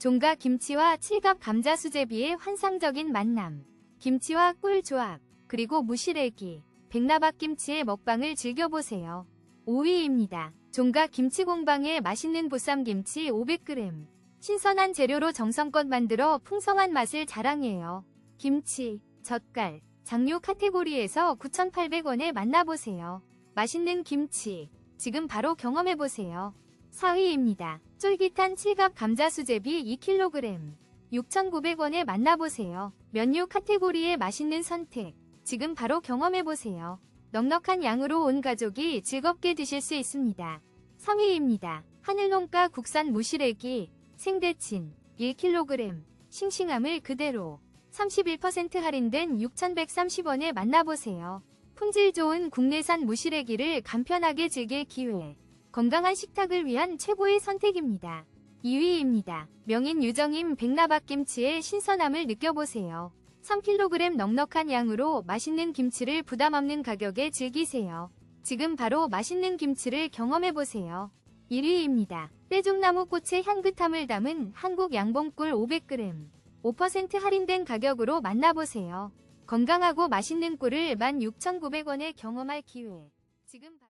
종가 김치와 칠갑 감자 수제비의 환상적인 만남. 김치와 꿀 조합, 그리고 무시래기, 백나박 김치의 먹방을 즐겨보세요. 5위입니다. 종가 김치 공방의 맛있는 보쌈 김치 500g. 신선한 재료로 정성껏 만들어 풍성한 맛을 자랑해요. 김치, 젓갈, 장류 카테고리에서 9,800원에 만나보세요. 맛있는 김치, 지금 바로 경험해보세요. 4위입니다. 쫄깃한 칠갑 감자 수제비 2kg. 6,900원에 만나보세요. 면류 카테고리의 맛있는 선택, 지금 바로 경험해보세요. 넉넉한 양으로 온 가족이 즐겁게 드실 수 있습니다. 3위입니다. 하늘농가 국산 무시래기, 생대친, 1kg, 싱싱함을 그대로, 31% 할인된 6,130원에 만나보세요. 품질 좋은 국내산 무시래기를 간편하게 즐길 기회. 건강한 식탁을 위한 최고의 선택입니다. 2위입니다. 명인 유정임 백나박김치의 신선함을 느껴보세요. 3kg 넉넉한 양으로 맛있는 김치를 부담 없는 가격에 즐기세요. 지금 바로 맛있는 김치를 경험해보세요. 1위입니다. 떼죽나무 꽃의 향긋함을 담은 한국 양봉꿀 500g. 5% 할인된 가격으로 만나보세요. 건강하고 맛있는 꿀을 16,900원에 경험할 기회. 지금 바...